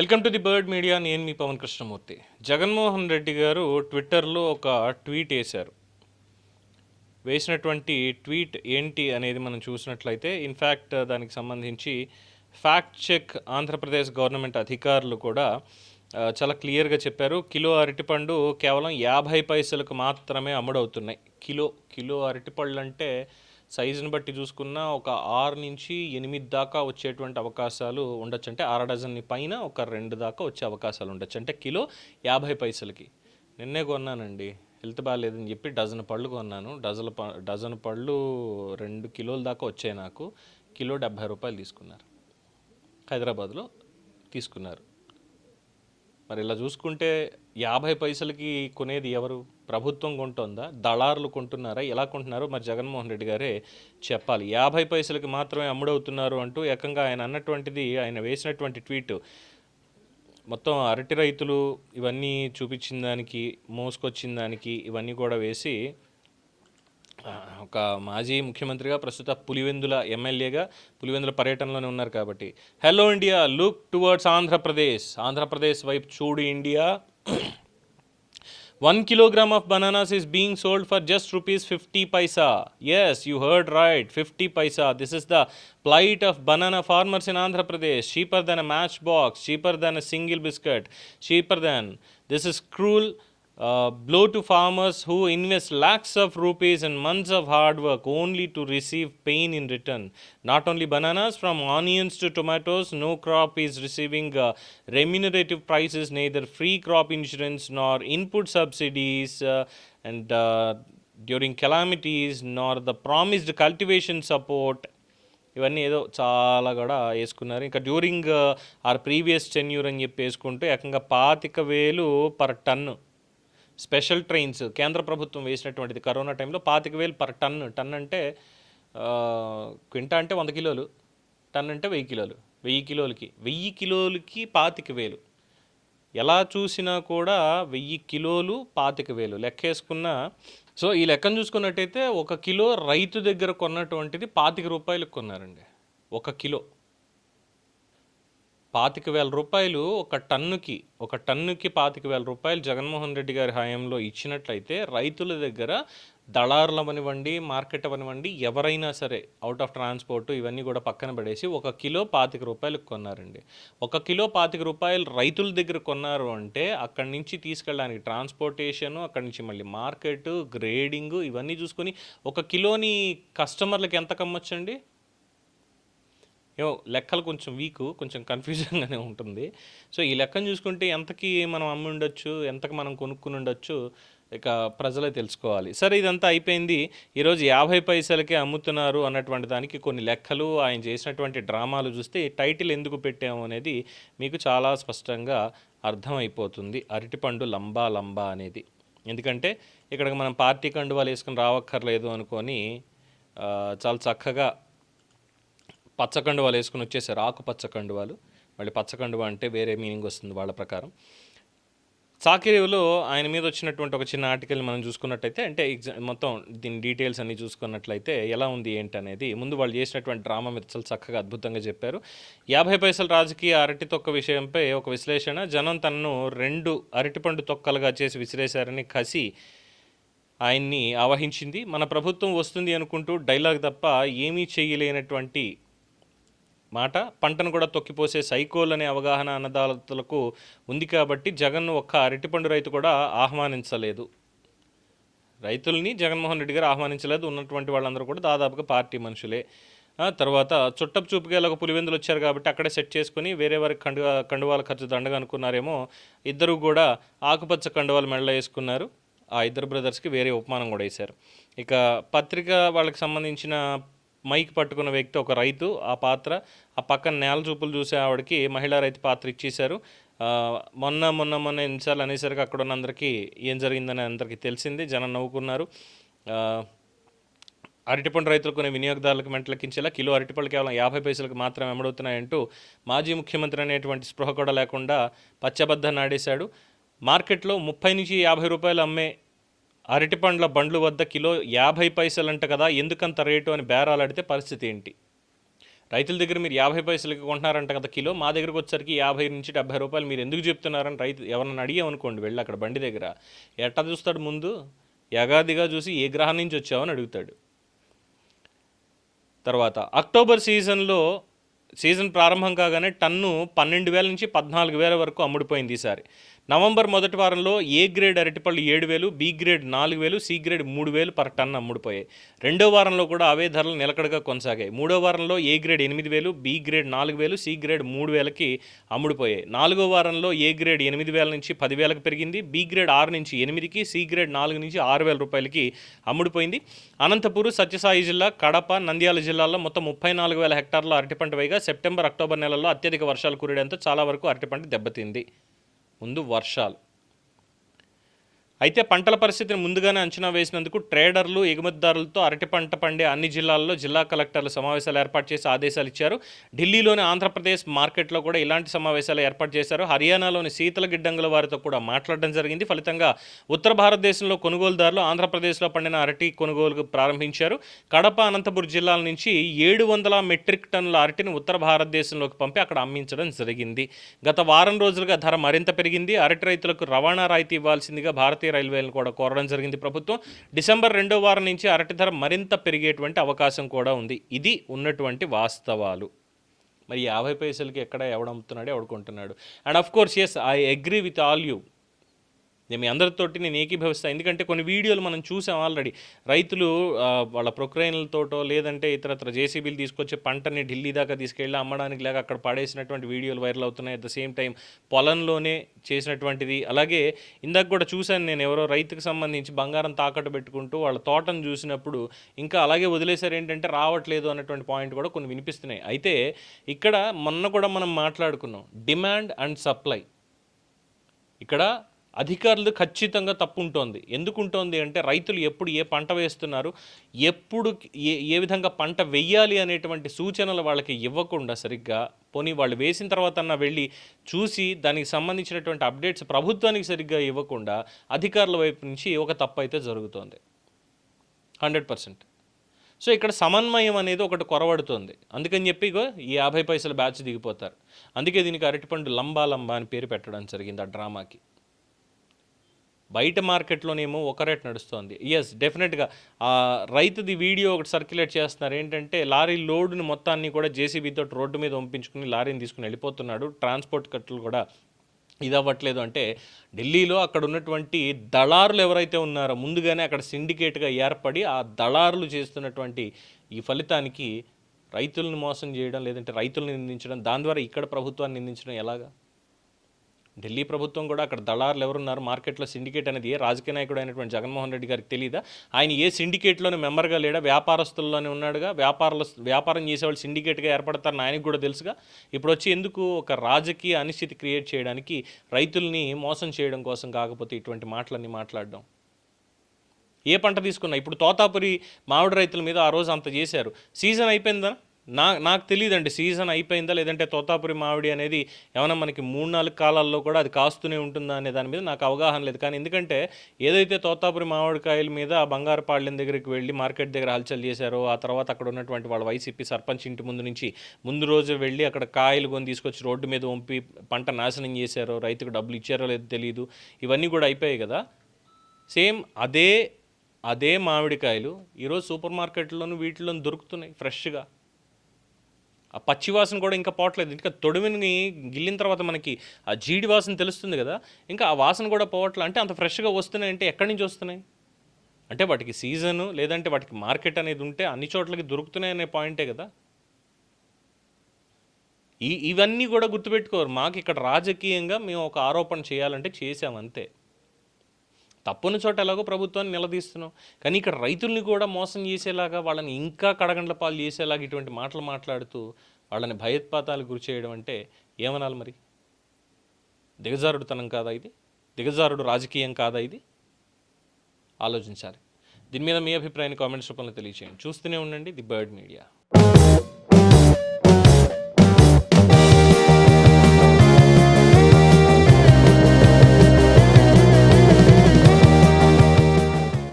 Welcome to the bird media. నేను మీ పవన్ కృష్ణమూర్తి. జగన్మోహన్ రెడ్డి గారు ట్విట్టర్లో ఒక ట్వీట్ వేశారు. వేసినటువంటి ట్వీట్ ఏంటి అనేది మనం చూసినట్లయితే ఇన్ఫ్యాక్ట్ దానికి సంబంధించి ఫ్యాక్ట్ చెక్ ఆంధ్రప్రదేశ్ గవర్నమెంట్ అధికారులు కూడా చాలా క్లియర్గా చెప్పారు. కిలో అరటిపండు కేవలం యాభై పైసలకు మాత్రమే అమ్ముడవుతున్నాయి. కిలో కిలో అరటిపళ్ళు అంటే సైజుని బట్టి చూసుకున్న ఒక ఆరు నుంచి ఎనిమిది దాకా వచ్చేటువంటి అవకాశాలు ఉండొచ్చు. అంటే అర డజన్ పైన ఒక రెండు దాకా వచ్చే అవకాశాలు ఉండొచ్చు. అంటే కిలో యాభై పైసలకి. నిన్నే కొన్నానండి. హెల్త్ బాగాలేదని చెప్పి డజన్ పళ్ళు కొన్నాను. డజన్ ప డజన్ పళ్ళు రెండు కిలోల దాకా వచ్చాయి నాకు. కిలో డెబ్భై రూపాయలు తీసుకున్నారు. హైదరాబాద్లో తీసుకున్నారు. మరి ఇలా చూసుకుంటే యాభై పైసలకి కొనేది ఎవరు? ప్రభుత్వం కొంటుందా? దళారులు కొంటున్నారా? ఎలా కొంటున్నారో మరి జగన్మోహన్ రెడ్డి గారే చెప్పాలి. యాభై పైసలకి మాత్రమే అమ్ముడవుతున్నారు అంటూ ఏకంగా ఆయన అన్నటువంటిది ఆయన వేసినటువంటి ట్వీట్. మొత్తం అరటి రైతులు ఇవన్నీ చూపించిన దానికి మోసుకొచ్చిన దానికి ఇవన్నీ కూడా వేసి ఒక మాజీ ముఖ్యమంత్రిగా ప్రస్తుత పులివెందుల ఎమ్మెల్యేగా పులివెందుల పర్యటనలోనే ఉన్నారు కాబట్టి. Hello India look towards Andhra Pradesh Andhra Pradesh వైపు చూడు India one kilogram of bananas is being sold for just rupees fifty paisa yes you heard right fifty paisa this is the plight of banana farmers in Andhra Pradesh cheaper than a match box cheaper than a single biscuit cheaper than this is cruel blow to farmers who invest lakhs of rupees and months of hard work only to receive pain in return. Not only bananas, from onions to tomatoes, no crop is receiving uh, remunerative prices, neither free crop insurance nor input subsidies, uh, and uh, during calamities, nor the promised cultivation support. ఇవన్నీ ఏదో చాలా కూడా వేసుకున్నారు ఇంకా during are previous tenure అని చెప్పి వేసుకుంటూ ఏకంగా పాతిక వేలు పర్ టన్ను స్పెషల్ ట్రైన్స్ కేంద్ర ప్రభుత్వం వేసినటువంటిది కరోనా టైంలో పాతిక వేలు పర్ టన్ టన్ అంటే క్వింటా అంటే వంద కిలోలు టన్ అంటే వెయ్యి కిలోలు వెయ్యి కిలోలకి వెయ్యి కిలోలకి పాతిక వేలు. ఎలా చూసినా కూడా వెయ్యి కిలోలు పాతిక వేలు లెక్కేసుకున్న సో ఈ లెక్కను చూసుకున్నట్టయితే ఒక కిలో రైతు దగ్గర కొన్నటువంటిది పాతిక రూపాయలకు కొన్నారండి. ఒక కిలో. పాతిక వేల రూపాయలు ఒక టన్నుకి ఒక టన్నుకి పాతిక వేల రూపాయలు జగన్మోహన్ రెడ్డి గారి హయాంలో ఇచ్చినట్లయితే రైతుల దగ్గర దళారులమనివ్వండి మార్కెట్ అవనివ్వండి ఎవరైనా సరే అవుట్ ఆఫ్ ట్రాన్స్పోర్ట్ ఇవన్నీ కూడా పక్కన పడేసి ఒక కిలో పాతిక రూపాయలకు కొన్నారండి. ఒక కిలో పాతిక రూపాయలు రైతుల దగ్గర కొన్నారు అంటే అక్కడి నుంచి తీసుకెళ్ళడానికి ట్రాన్స్పోర్టేషన్ అక్కడి నుంచి మళ్ళీ మార్కెట్ గ్రేడింగ్ ఇవన్నీ చూసుకొని ఒక కిలోని కస్టమర్లకు ఎంత కమ్మొచ్చండి? ఏమో లెక్కలు కొంచెం వీక్ కొంచెం కన్ఫ్యూజన్గానే ఉంటుంది. సో ఈ లెక్కను చూసుకుంటే ఎంతకి మనం అమ్మి ఉండొచ్చు ఎంతకి మనం కొనుక్కుని ఉండొచ్చు ఇక ప్రజలే తెలుసుకోవాలి. సరే ఇదంతా అయిపోయింది. ఈరోజు యాభై పైసలకే అమ్ముతున్నారు అన్నటువంటి దానికి కొన్ని లెక్కలు ఆయన చేసినటువంటి డ్రామాలు చూస్తే టైటిల్ ఎందుకు పెట్టాము అనేది మీకు చాలా స్పష్టంగా అర్థమైపోతుంది. అరటిపండు లంబా లంబా అనేది. ఎందుకంటే ఇక్కడికి మనం పార్టీ కండువాలు వేసుకుని రావక్కర్లేదు అనుకొని చాలా చక్కగా పచ్చకండువాలు వేసుకుని వచ్చేసారు. ఆకు పచ్చకండువాలు. మళ్ళీ పచ్చకండువ అంటే వేరే మీనింగ్ వస్తుంది వాళ్ళ ప్రకారం. చాకిరేవులో ఆయన మీద వచ్చినటువంటి ఒక చిన్న ఆర్టికల్ మనం చూసుకున్నట్టయితే అంటే ఎగ్జా మొత్తం దీని డీటెయిల్స్ అన్ని చూసుకున్నట్లయితే ఎలా ఉంది ఏంటి అనేది ముందు వాళ్ళు చేసినటువంటి డ్రామా మీద చాలా చక్కగా అద్భుతంగా చెప్పారు. యాభై పైసల రాజకీయ అరటి తొక్క విషయంపై ఒక విశ్లేషణ జనం తనను రెండు అరటిపండు తొక్కలుగా చేసి విసిరేశారని కసి ఆయన్ని ఆవహించింది. మన ప్రభుత్వం వస్తుంది అనుకుంటూ డైలాగ్ తప్ప ఏమీ చేయలేనటువంటి మాట. పంటను కూడా తొక్కిపోసే సైకోల్ అనే అవగాహన అన్నదాతలకు ఉంది కాబట్టి జగన్ ఒక్క అరటిపండు రైతు కూడా ఆహ్వానించలేదు. రైతుల్ని జగన్మోహన్ రెడ్డి గారు ఆహ్వానించలేదు. ఉన్నటువంటి వాళ్ళందరూ కూడా దాదాపుగా పార్టీ మనుషులే. తర్వాత చుట్టపు చూపుగా ఒక పులివెందులు వచ్చారు కాబట్టి అక్కడే సెట్ చేసుకుని వేరే వారికి కండు కండువాల ఖర్చు దండగా అనుకున్నారేమో ఇద్దరు కూడా ఆకుపచ్చ కండువాలు మెడలో వేసుకున్నారు. ఆ ఇద్దరు బ్రదర్స్కి వేరే ఉపమానం కూడా వేశారు. ఇక పత్రిక వాళ్ళకి సంబంధించిన మైక్ పట్టుకున్న వ్యక్తి ఒక రైతు ఆ పాత్ర ఆ పక్కన నేల చూపులు చూసే ఆవిడకి మహిళా రైతు పాత్ర ఇచ్చేశారు. మొన్న మొన్న మొన్న ఎన్నిసార్లు అనేసరికి అక్కడ ఉన్న అందరికీ ఏం జరిగిందని అందరికీ తెలిసింది. జనం నవ్వుకున్నారు. అరటిపండు రైతులు కొన్ని వినియోగదారులకు మెంటలెక్కించేలా కిలో అరటిపళ్ళు కేవలం యాభై పైసలకు మాత్రమే అమ్ముడవుతున్నాయంటూ మాజీ ముఖ్యమంత్రి అనేటువంటి స్పృహ కూడా లేకుండా పచ్చబద్ద నాడేశాడు. మార్కెట్లో ముప్పై నుంచి యాభై రూపాయలు అమ్మే అరటిపండ్ల బండ్లు వద్ద కిలో యాభై పైసలంట కదా ఎందుకంత రేటు అని బేరాలాడితే పరిస్థితి ఏంటి? రైతుల దగ్గర మీరు యాభై పైసలకి కొంటున్నారంట కదా కిలో మా దగ్గరకు వచ్చరికి యాభై నుంచి డెబ్బై రూపాయలు మీరు ఎందుకు చెప్తున్నారని రైతు ఎవరన్నా అడిగామనుకోండి వెళ్ళి అక్కడ బండి దగ్గర. ఎట్టా చూస్తాడు ముందు? యగాదిగా చూసి ఏ గ్రహం నుంచి వచ్చావని అడుగుతాడు. తర్వాత అక్టోబర్ సీజన్లో సీజన్ ప్రారంభం కాగానే టన్ను పన్నెండు వేల నుంచి పద్నాలుగు వేల వరకు అమ్ముడుపోయింది ఈసారి. నవంబర్ మొదటి వారంలో ఏ గ్రేడ్ అరటిపళ్ళు ఏడు వేలు బి గ్రేడ్ నాలుగు వేలు సి గ్రేడ్ మూడు వేలు పర్ టన్ అమ్ముడుపోయాయి. రెండో వారంలో కూడా అవే ధరలు నిలకడగా కొనసాగాయి. మూడో వారంలో ఏ గ్రేడ్ ఎనిమిది వేలు బి గ్రేడ్ నాలుగు వేలు సి గ్రేడ్ మూడు వేలకి అమ్ముడుపోయాయి. నాలుగో వారంలో ఏ గ్రేడ్ ఎనిమిది వేల నుంచి పదివేలకు పెరిగింది బి గ్రేడ్ ఆరు నుంచి ఎనిమిదికి సి గ్రేడ్ నాలుగు నుంచి ఆరు వేల రూపాయలకి అమ్ముడుపోయింది. అనంతపూర్ సత్యసాయి జిల్లా కడప నంద్యాల జిల్లాల్లో మొత్తం ముప్పై నాలుగు వేల హెక్టార్ల అరటి పంట వేయగా సెప్టెంబర్ అక్టోబర్ నెలల్లో అత్యధిక వర్షాలు కురియడంతో చాలా వరకు అరటి పంట దెబ్బతింది. ముందు వర్షాలు. అయితే పంటల పరిస్థితిని ముందుగానే అంచనా వేసినందుకు ట్రేడర్లు ఎగుమతిదారులతో అరటి పంట పండే అన్ని జిల్లాల్లో జిల్లా కలెక్టర్లు సమావేశాలు ఏర్పాటు చేసి ఆదేశాలు ఇచ్చారు. ఢిల్లీలోని ఆంధ్రప్రదేశ్ మార్కెట్లో కూడా ఇలాంటి సమావేశాలు ఏర్పాటు చేశారు. హర్యానాలోని శీతల గిడ్డంగుల వారితో కూడా మాట్లాడడం జరిగింది. ఫలితంగా ఉత్తర భారతదేశంలో కొనుగోలుదారులు ఆంధ్రప్రదేశ్లో పండిన అరటి కొనుగోలుకు ప్రారంభించారు. కడప అనంతపురం జిల్లాల నుంచి ఏడు వందల మెట్రిక్ టన్నుల అరటిని ఉత్తర భారతదేశంలోకి పంపి అక్కడ అమ్మించడం జరిగింది. గత వారం రోజులుగా ధర మరింత పెరిగింది. అరటి రైతులకు రవాణా రాయితీ ఇవ్వాల్సిందిగా భారతీయ రైల్వేలను కూడా కోరడం జరిగింది ప్రభుత్వం. డిసెంబర్ రెండో వారం నుంచి అరటి ధర మరింత పెరిగేటువంటి అవకాశం కూడా ఉంది. ఇది ఉన్నటువంటి వాస్తవాలు. మరి యాభై పైసలకి ఎక్కడ ఎవడమ్ముతున్నాడు ఎవడుకుంటున్నాడు and of course yes I agree with all you నేను మీ అందరితోటి నేను ఏకీభవిస్తాను ఎందుకంటే కొన్ని వీడియోలు మనం చూసాం ఆల్రెడీ. రైతులు వాళ్ళ ప్రొక్రైన్లతోటో లేదంటే ఇతరత్ర జేసీబీలు తీసుకొచ్చి పంటని ఢిల్లీ దాకా తీసుకెళ్ళి అమ్మడానికి లేక అక్కడ పడేసినటువంటి వీడియోలు వైరల్ అవుతున్నాయి. అట్ ద సేమ్ టైం పొలంలోనే చేసినటువంటిది. అలాగే ఇందాక కూడా చూశాను నేను ఎవరో రైతుకు సంబంధించి బంగారం తాకట్టు పెట్టుకుంటూ వాళ్ళ తోటను చూసినప్పుడు ఇంకా అలాగే వదిలేశారు. ఏంటంటే రావట్లేదు అన్నటువంటి పాయింట్ కూడా కొన్ని వినిపిస్తున్నాయి. అయితే ఇక్కడ మొన్న కూడా మనం మాట్లాడుకున్నాం డిమాండ్ అండ్ సప్లై. ఇక్కడ అధికారులు ఖచ్చితంగా తప్పు ఉంటుంది అంటే రైతులు ఎప్పుడు ఏ పంట వేస్తున్నారు ఎప్పుడు ఏ ఏ విధంగా పంట వెయ్యాలి అనేటువంటి సూచనలు వాళ్ళకి ఇవ్వకుండా సరిగ్గా పోనీ వాళ్ళు వేసిన తర్వాత అన్న వెళ్ళి చూసి దానికి సంబంధించినటువంటి అప్డేట్స్ ప్రభుత్వానికి సరిగ్గా ఇవ్వకుండా అధికారుల వైపు నుంచి ఒక తప్పు అయితే జరుగుతోంది. Hundred percent. సో ఇక్కడ సమన్వయం అనేది ఒకటి కొరవడుతుంది. అందుకని చెప్పి ఇగో ఈ యాభై పైసల బ్యాచ్ దిగిపోతారు. అందుకే దీనికి అరటిపండు లంబా లంబా అని పేరు పెట్టడం జరిగింది ఆ డ్రామాకి. బయట మార్కెట్లోనేమో ఒక రేట్ నడుస్తోంది. ఎస్ డెఫినెట్గా ఆ రైతుది వీడియో ఒకటి సర్క్యులేట్ చేస్తున్నారు. ఏంటంటే లారీ లోడ్ని మొత్తాన్ని కూడా జేసీబీతో రోడ్డు మీద పంపించుకుని లారీని తీసుకుని వెళ్ళిపోతున్నాడు. ట్రాన్స్పోర్ట్ ఖర్చులు కూడా ఇది అవ్వట్లేదు అంటే ఢిల్లీలో అక్కడ ఉన్నటువంటి దళారులు ఎవరైతే ఉన్నారో ముందుగానే అక్కడ సిండికేట్గా ఏర్పడి ఆ దళారులు చేస్తున్నటువంటి ఈ ఫలితానికి రైతులను మోసం చేయడం లేదంటే రైతులను నిందించడం దాని ద్వారా ఇక్కడ ప్రభుత్వాన్ని నిందించడం ఎలాగా? ఢిల్లీ ప్రభుత్వం కూడా అక్కడ దళారులు ఎవరున్నారు? మార్కెట్లో సిండికేట్ అనేది ఏ రాజకీయ నాయకుడు అయినటువంటి జగన్మోహన్ రెడ్డి గారికి తెలియదా ఆయన ఏ సిండికేట్లోనే మెంబర్గా లేడా? వ్యాపారస్తుల్లోనే ఉన్నాడుగా? వ్యాపారుల వ్యాపారం చేసేవాళ్ళు సిండికేట్గా ఏర్పడతారని ఆయనకు కూడా తెలుసుగా? ఇప్పుడు వచ్చి ఎందుకు ఒక రాజకీయ అనిశ్చితి క్రియేట్ చేయడానికి రైతుల్ని మోసం చేయడం కోసం కాకపోతే ఇటువంటి మాటలన్నీ మాట్లాడడం? ఏ పంట తీసుకున్నా? ఇప్పుడు తోతాపురి మామిడి రైతుల మీద ఆ రోజు అంత చేశారు. సీజన్ అయిపోయిందా? నా నాకు తెలియదండి సీజన్ అయిపోయిందా లేదంటే తోతాపురి మామిడి అనేది ఏమైనా మనకి మూడు నాలుగు కాలాల్లో కూడా అది కాస్తూనే ఉంటుందా అనే దాని మీద నాకు అవగాహన లేదు. కానీ ఎందుకంటే ఏదైతే తోతాపురి మామిడికాయల మీద ఆ బంగారుపాళ్యం దగ్గరికి వెళ్ళి మార్కెట్ దగ్గర హల్చల్ చేశారో ఆ తర్వాత అక్కడ ఉన్నటువంటి వాళ్ళ వైసీపీ సర్పంచ్ ఇంటి ముందు నుంచి ముందు రోజు వెళ్ళి అక్కడ కాయలు కొని తీసుకొచ్చి రోడ్డు మీద వంపి పంట నాశనం చేశారో రైతుకు డబ్బులు ఇచ్చారో లేదో తెలియదు ఇవన్నీ కూడా అయిపోయాయి కదా. సేమ్ అదే అదే మామిడికాయలు ఈరోజు సూపర్ మార్కెట్లోనూ వీటిలోనూ దొరుకుతున్నాయి ఫ్రెష్గా. ఆ పచ్చివాసన కూడా ఇంకా పోవట్లేదు. ఇంకా తొడిమిని గిల్లిన తర్వాత మనకి ఆ జీడి వాసన తెలుస్తుంది కదా. ఇంకా ఆ వాసన కూడా పోవట్లేదు అంటే అంత ఫ్రెష్గా వస్తున్నాయి అంటే ఎక్కడి నుంచి వస్తున్నాయి? అంటే వాటికి సీజను లేదంటే వాటికి మార్కెట్ అనేది ఉంటే అన్ని చోట్లకి దొరుకుతున్నాయి అనే పాయింటే కదా. ఈ ఇవన్నీ కూడా గుర్తుపెట్టుకోరు. మాకు ఇక్కడ రాజకీయంగా మేము ఒక ఆరోపణ చేయాలంటే చేసాం అంతే. తప్పని చోట ఎలాగో ప్రభుత్వాన్ని నిలదీస్తున్నాం. కానీ ఇక్కడ రైతుల్ని కూడా మోసం చేసేలాగా వాళ్ళని ఇంకా కడగండ్ల పాలు చేసేలాగా ఇటువంటి మాటలు మాట్లాడుతూ వాళ్ళని భయోత్పాతాలకు గురి చేయడం అంటే ఏమనాలి మరి? దిగజారుడుతనం కాదా ఇది? దిగజారుడు రాజకీయం కాదా ఇది? ఆలోచించాలి. దీని మీద మీ అభిప్రాయాన్ని కామెంట్స్ రూపంలో తెలియచేయండి. చూస్తూనే ఉండండి ది బర్డ్ మీడియా.